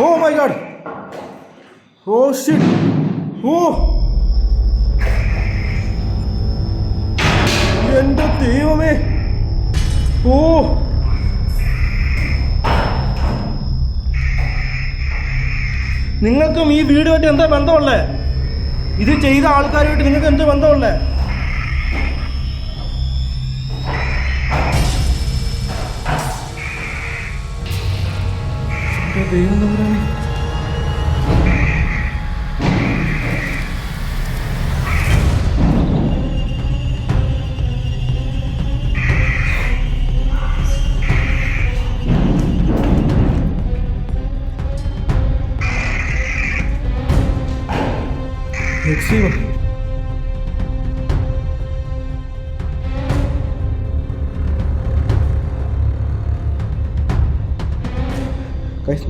Oh my god oh shit oh എന്റെ ദൈവമേ. ഓ നിങ്ങൾക്കും ഈ വീടുമായിട്ട് എന്താ ബന്ധമുള്ളേ? ഇത് ചെയ്ത ആൾക്കാരുമായിട്ട് നിങ്ങൾക്ക് എന്ത് ബന്ധമുള്ളേ? ദൈവം തമ്പുരാനെ. Excuse me.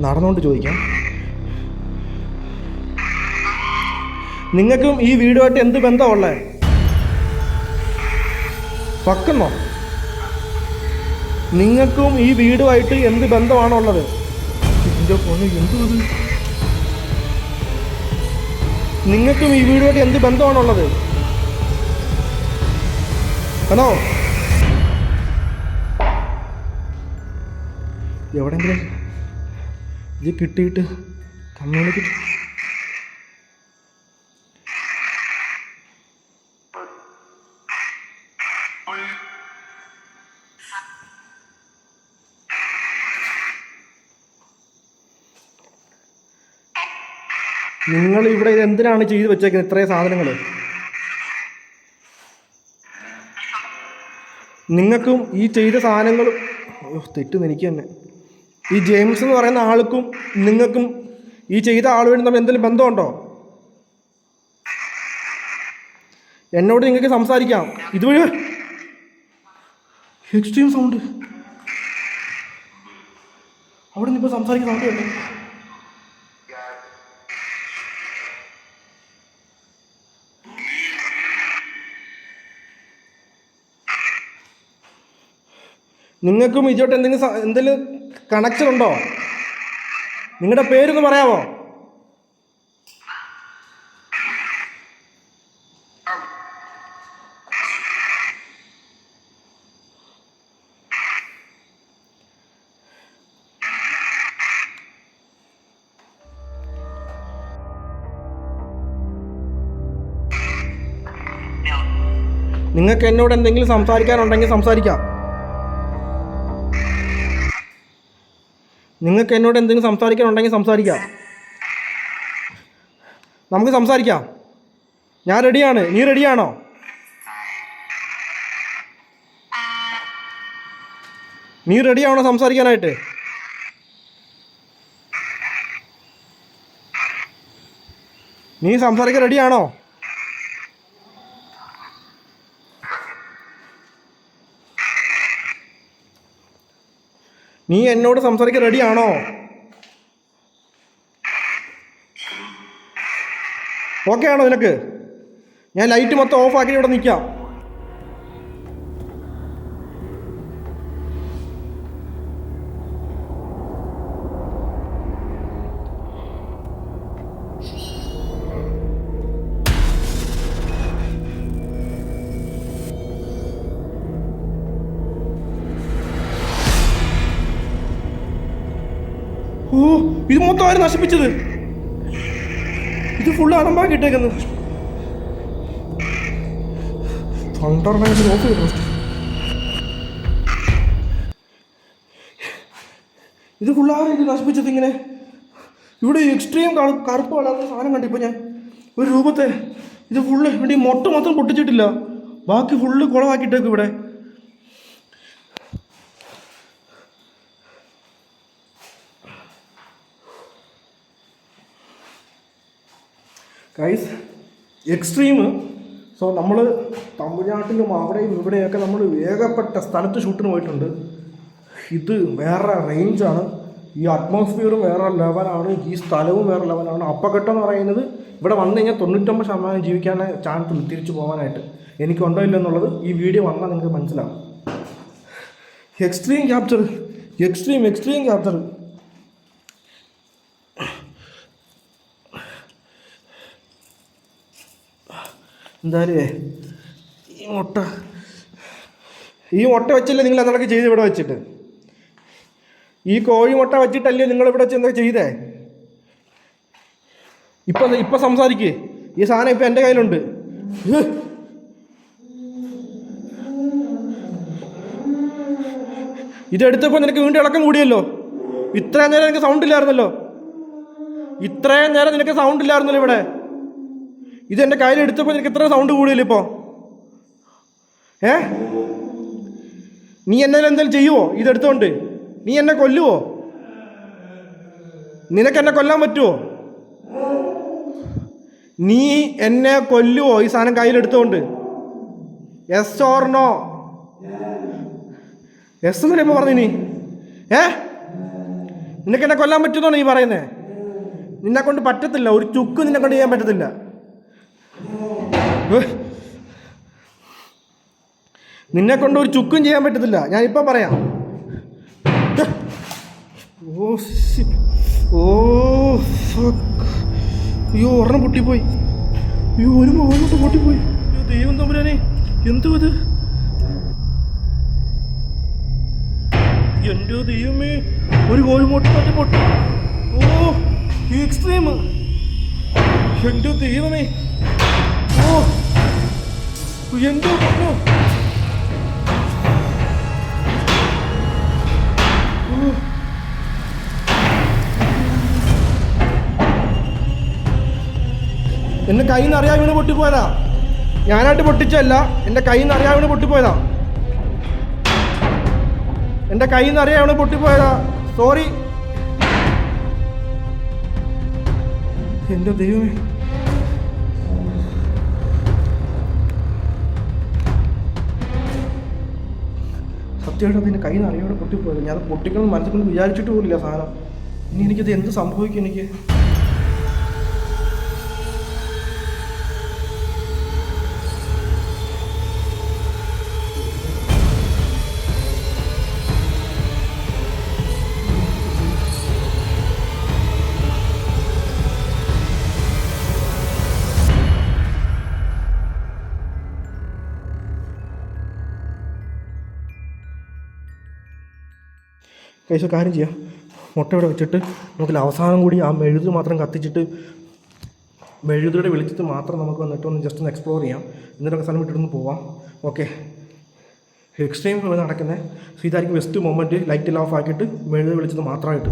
നടന്നുകൊണ്ട് ചോദിക്കാം. നിങ്ങൾക്കും ഈ വീടുമായിട്ട് എന്ത് ബന്ധമുള്ളേ? പക്കുന്നോ? നിങ്ങൾക്കും ഈ വീടുമായിട്ട് എന്ത് ബന്ധമാണുള്ളത് ഇതിന്റെ എന്തുള്ളത് നിങ്ങൾക്കും ഈ വീടുമായിട്ട് എന്ത് ബന്ധമാണുള്ളത് ഹലോ? എവിടെങ്കിലും ഇത് കിട്ടിയിട്ട് കമ്മ്യൂണിക്കേറ്റ് നിങ്ങൾ ഇവിടെ ഇത് എന്തിനാണ് ചെയ്തു വെച്ചേക്കുന്നത് ഇത്രയും സാധനങ്ങൾ നിങ്ങൾക്കും ഈ ചെയ്ത സാധനങ്ങളും തെറ്റുന്ന എനിക്ക് തന്നെ. ഈ ജെയിംസ് എന്ന് പറയുന്ന ആൾക്കും നിങ്ങൾക്കും ഈ ചെയ്ത ആളുമായിട്ട് തമ്മിൽ എന്തെങ്കിലും ബന്ധമുണ്ടോ? എന്നോട് നിങ്ങൾക്ക് സംസാരിക്കാം. ഇതുവഴി എക്സ്ട്രീം സൗണ്ട് അവിടെ നിന്ന് ഇപ്പോൾ സംസാരിക്കുന്ന സൗണ്ട് കേട്ടോ. നിങ്ങൾക്കും ഇജോട്ട് എന്തെങ്കിലും എന്തെങ്കിലും കണക്ഷൻ ഉണ്ടോ? നിങ്ങളുടെ പേരൊന്ന് പറയാമോ? നിങ്ങൾക്ക് എന്നോട് എന്തെങ്കിലും സംസാരിക്കാനുണ്ടെങ്കിൽ സംസാരിക്കാം. നിങ്ങൾക്ക് എന്നോട് എന്തെങ്കിലും സംസാരിക്കാനുണ്ടെങ്കിൽ സംസാരിക്കാം. നമുക്ക് സംസാരിക്കാം. ഞാൻ റെഡിയാണ്. നീ റെഡിയാണോ? നീ റെഡിയാണോ സംസാരിക്കാനായിട്ട്? നീ സംസാരിക്കാൻ റെഡിയാണോ? നീ എന്നോട് സംസാരിക്കാൻ റെഡിയാണോ? ഓക്കെ ആണോ നിനക്ക്? ഞാൻ ലൈറ്റ് മൊത്തം ഓഫ് ആക്കി ഇവിടെ നിൽക്കാം. ഓ ഇത് മൊത്തം ആര് നശിപ്പിച്ചത്? ഇത് ഫുള്ള് ഓഫ് ചെയ്തു? ഇത് ഫുള്ളാണ് ഇത് നശിപ്പിച്ചത് ഇങ്ങനെ? ഇവിടെ എക്സ്ട്രീം കറുപ്പ് വളർന്ന സാധനം കണ്ടിപ്പോൾ ഞാൻ ഒരു രൂപത്തെ ഇത് ഫുള്ള് ഇവിടെ മൊട്ട മൊത്തം പൊട്ടിച്ചിട്ടില്ല. ബാക്കി ഫുള്ള് കുളമാക്കിയിട്ടേക്ക് ഇവിടെ. ഗൈസ് എക്സ്ട്രീം സോ നമ്മൾ തമിഴ്നാട്ടിലും അവിടെയും ഇവിടെയൊക്കെ നമ്മൾ വേഗപ്പെട്ട സ്ഥലത്ത് ഷൂട്ടിന് പോയിട്ടുണ്ട്. ഇത് വേറെ റേഞ്ചാണ് ഈ അറ്റ്മോസ്ഫിയറും വേറെ ലെവലാണ് ഈ സ്ഥലവും വേറെ ലെവലാണ് അപ്പഘട്ടം എന്ന് പറയുന്നത് ഇവിടെ വന്നു കഴിഞ്ഞാൽ തൊണ്ണൂറ്റൊമ്പത് ശതമാനം ജീവിക്കാൻ ചാൻസ് തിരിച്ചു പോകാനായിട്ട്. എനിക്കുണ്ടോ ഇല്ല എന്നുള്ളത് ഈ വീഡിയോ വന്നാൽ നിങ്ങൾക്ക് മനസ്സിലാവും. Extreme capture extreme extreme capture എന്തായാലും ഈ മുട്ട ഈ മുട്ട വെച്ചല്ലേ നിങ്ങൾ അതൊക്കെ ചെയ്ത് ഇവിടെ വെച്ചിട്ട്? ഈ കോഴി മുട്ട വെച്ചിട്ടല്ലേ നിങ്ങൾ ഇവിടെ വെച്ച് എന്തൊക്കെ ചെയ്തേ? ഇപ്പം ഇപ്പം സംസാരിക്കേ. ഈ സാധനം ഇപ്പം എന്റെ കയ്യിലുണ്ട്. ഇതെടുത്തപ്പോൾ നിനക്ക് വീണ്ടും ഇളക്കം കൂടിയല്ലോ. ഇത്രയും നേരം നിനക്ക് സൗണ്ട് ഇല്ലായിരുന്നല്ലോ. ഇത്രയും നേരം നിനക്ക് സൗണ്ട് ഇല്ലായിരുന്നല്ലോ ഇവിടെ. ഇത് എന്റെ കയ്യിൽ എടുത്തപ്പോൾ എനിക്ക് ഇത്ര സൗണ്ട് കൂടിയല്ലോ ഇപ്പോൾ ഏ? നീ എന്നെ എന്തെങ്കിലും ചെയ്യുവോ? ഇതെടുത്തോണ്ട് നീ എന്നെ കൊല്ലുവോ? നിനക്ക് എന്നെ കൊല്ലാൻ പറ്റുമോ നീ എന്നെ കൊല്ലുവോ ഈ സാധനം കയ്യിലെടുത്തോണ്ട് എസ് ഓർണോ എസ് എന്നല്ലേ ഇപ്പോൾ പറഞ്ഞു നീ? ഏ? നിനക്ക് എന്നെ കൊല്ലാൻ പറ്റുന്നോ നീ പറയുന്നേ? നിന്നെ കൊണ്ട് പറ്റത്തില്ല. ഒരു ചുക്ക് നിന്നെ കൊണ്ട് ചെയ്യാൻ പറ്റത്തില്ല. നിന്നെ കൊണ്ട് ഒരു ചുക്കും ചെയ്യാൻ പറ്റത്തില്ല. ഇപ്പം പറയാം. ഓ. ഓ. അയ്യോ ഒരെണ്ണം പൊട്ടിപ്പോയി. അയ്യോ ഒരു മോട്ട് പൊട്ടിപ്പോയി. അയ്യോ ദൈവം തമ്പുരാനെ എന്തോ അത്? എന്റെ ദൈവമേ ഒരു കോഴിമോട്ട് പറ്റി പൊട്ടി ഓ എക്സ്ട്രീം എന്റെ ദൈവമേ. ഓ. എന്തോ No. എന്റെ കയ്യിൽ നിന്ന് അറിയാൻ വീണ് പൊട്ടിപ്പോയതാ. ഞാനായിട്ട് പൊട്ടിച്ചല്ല എന്റെ കയ്യിൽ നിന്ന് അറിയാൻ വീണ് പൊട്ടിപ്പോയതാ. എന്റെ കയ്യിൽ നിന്ന് അറിയാൻ വീണ് പൊട്ടിപ്പോയതാ. സോറി എന്റെ ദൈവമേ. സത്യമായിട്ട് അതിന്റെ കൈ നിറയോടെ പൊട്ടിപ്പോയത്. ഞാൻ പൊട്ടിക്കണം മനസ്സിൽ കൊണ്ട് വിചാരിച്ചിട്ട് പോലില്ല സാധനം. ഇനി എനിക്കത് എന്ത് സംഭവിക്കും എനിക്ക്? കൈസ കാര്യം ചെയ്യാം. മുട്ട ഇവിടെ വെച്ചിട്ട് നമുക്ക് അവസാനം കൂടി ആ മെഴുത് മാത്രം കത്തിച്ചിട്ട് മെഴുതിയുടെ വെളിച്ചത്ത് മാത്രം നമുക്ക് വന്നിട്ട് ഒന്ന് ജസ്റ്റ് ഒന്ന് എക്സ്പ്ലോർ ചെയ്യാം. എന്നിട്ടൊക്കെ സ്ഥലം വിട്ടിട്ടൊന്ന് പോവാം. ഓക്കെ എക്സ്ട്രീം നടക്കുന്നത് സോ ഇതായിരിക്കും ബെസ്റ്റ് മൊമെന്റ് ലൈറ്റ് എല്ലാം ഓഫ് ആക്കിയിട്ട് മെഴുത് വെളിച്ചത്ത് മാത്രമായിട്ട്.